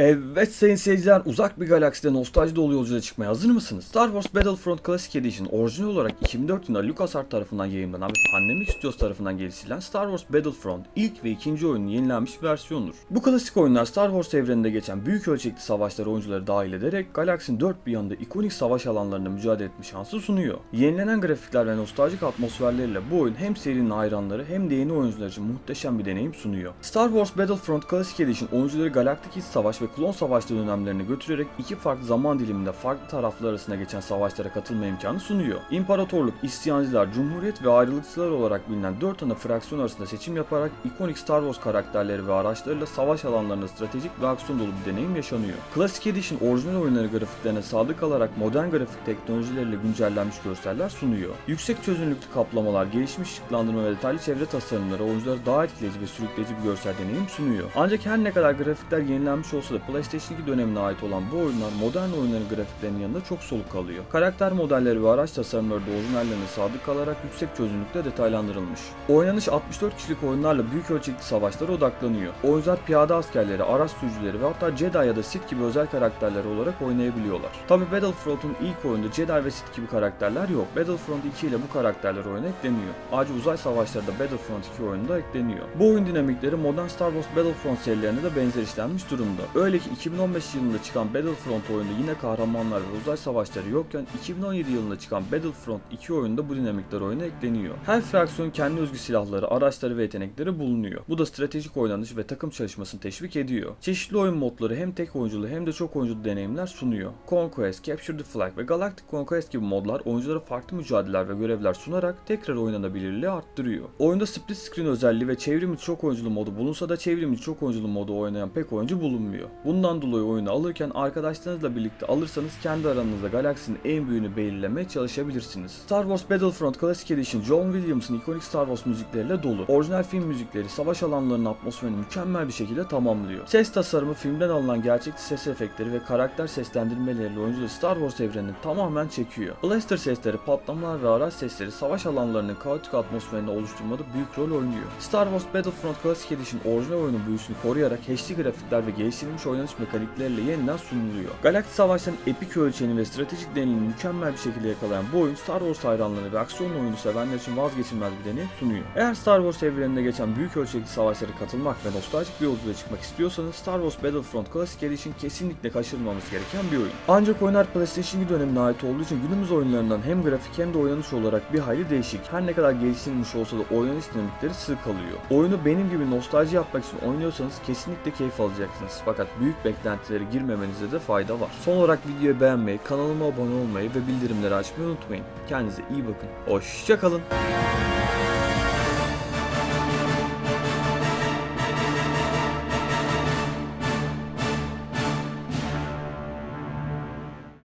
Evet sayın seyirciler uzak bir galakside nostalji dolu yolculuğa çıkmaya hazır mısınız? Star Wars Battlefront Classic Edition orijinal olarak 2004 yılında LucasArts tarafından yayınlanan ve Pandemic Studios tarafından geliştirilen Star Wars Battlefront ilk ve ikinci oyunun yenilenmiş versiyonudur. Bu klasik oyunlar Star Wars evreninde geçen büyük ölçekli savaşları oyuncuları dahil ederek galaksinin dört bir yanında ikonik savaş alanlarında mücadele etme şansı sunuyor. Yenilenen grafikler ve nostaljik atmosferleriyle bu oyun hem serinin hayranları hem de yeni oyuncular için muhteşem bir deneyim sunuyor. Star Wars Battlefront Classic Edition oyuncuları galaktik iç savaş ve klon savaşları dönemlerine götürerek iki farklı zaman diliminde farklı taraflar arasında geçen savaşlara katılma imkanı sunuyor. İmparatorluk, isyancılar, cumhuriyet ve ayrılıkçılar olarak bilinen 4 ana fraksiyon arasında seçim yaparak ikonik Star Wars karakterleri ve araçlarıyla savaş alanlarında stratejik ve aksiyon dolu bir deneyim yaşanıyor. Classic Edition orijinal oyunları grafiklerine sadık kalarak modern grafik teknolojileriyle güncellenmiş görseller sunuyor. Yüksek çözünürlüklü kaplamalar, gelişmiş ışıklandırma ve detaylı çevre tasarımları oyunculara daha etkileyici ve sürükleyici bir görsel deneyim sunuyor. Ancak her ne kadar grafikler yenilenmiş olsa da PlayStation 2 dönemine ait olan bu oyunlar modern oyunların grafiklerinin yanında çok soluk kalıyor. Karakter modelleri ve araç tasarımları da orijinallerine sadık kalarak yüksek çözünürlükte detaylandırılmış. Oynanış 64 kişilik oyunlarla büyük ölçekli savaşlara odaklanıyor. Oyuncular piyade askerleri, araç sürücüleri ve hatta Jedi ya da Sith gibi özel karakterler olarak oynayabiliyorlar. Tabi Battlefront'un ilk oyunda Jedi ve Sith gibi karakterler yok. Battlefront 2 ile bu karakterler oyuna ekleniyor. Ayrıca uzay savaşları da Battlefront 2 oyununda ekleniyor. Bu oyun dinamikleri modern Star Wars Battlefront serilerine de benzer işlenmiş durumda. Öyle ki 2015 yılında çıkan Battlefront oyunda yine kahramanlar ve uzay savaşları yokken 2017 yılında çıkan Battlefront 2 oyunda bu dinamikler oyuna ekleniyor. Her fraksiyon kendi özgü silahları, araçları ve yetenekleri bulunuyor. Bu da stratejik oynanış ve takım çalışmasını teşvik ediyor. Çeşitli oyun modları hem tek oyunculu hem de çok oyunculu deneyimler sunuyor. Conquest, Capture the Flag ve Galactic Conquest gibi modlar oyunculara farklı mücadeleler ve görevler sunarak tekrar oynanabilirliği arttırıyor. Oyunda split screen özelliği ve çevrim içi çok oyunculu modu bulunsa da çevrim içi çok oyunculu modu oynayan pek oyuncu bulunmuyor. Bundan dolayı oyunu alırken arkadaşlarınızla birlikte alırsanız kendi aranızda galaksinin en büyüğünü belirlemeye çalışabilirsiniz. Star Wars Battlefront Classic Edition John Williams'ın ikonik Star Wars müzikleriyle dolu. Orijinal film müzikleri savaş alanlarının atmosferini mükemmel bir şekilde tamamlıyor. Ses tasarımı filmden alınan gerçekçi ses efektleri ve karakter seslendirmeleriyle oyuncuları Star Wars evrenini tamamen çekiyor. Blaster sesleri, patlamalar ve araç sesleri savaş alanlarının kaotik atmosferini oluşturmada büyük rol oynuyor. Star Wars Battlefront Classic Edition orijinal oyunun büyüsünü koruyarak HD grafikler ve geliştirilmiş oynanış mekanikleriyle yeniden sunuluyor. Galaktik Savaş'tan epik ölçeğini ve stratejik deneyimini mükemmel bir şekilde yakalayan bu oyun Star Wars hayranları ve aksiyon oyunu sevenler için vazgeçilmez bir deneyim sunuyor. Eğer Star Wars evreninde geçen büyük ölçekli savaşlara katılmak ve nostaljik bir yolculuğa çıkmak istiyorsanız Star Wars Battlefront Classic Edition kesinlikle kaçırılmaması gereken bir oyun. Ancak oyunlar PlayStation 2 dönemine ait olduğu için günümüz oyunlarından hem grafik hem de oynanış olarak bir hayli değişik. Her ne kadar geliştirilmiş olsa da oynanış dinamikleri sığ kalıyor. Oyunu benim gibi nostalji yapmak için oynuyorsanız kesinlikle keyif alacaksınız. Fakat büyük beklentilere girmemenize de fayda var. Son olarak videoyu beğenmeyi, kanalıma abone olmayı ve bildirimleri açmayı unutmayın. Kendinize iyi bakın. Hoşçakalın.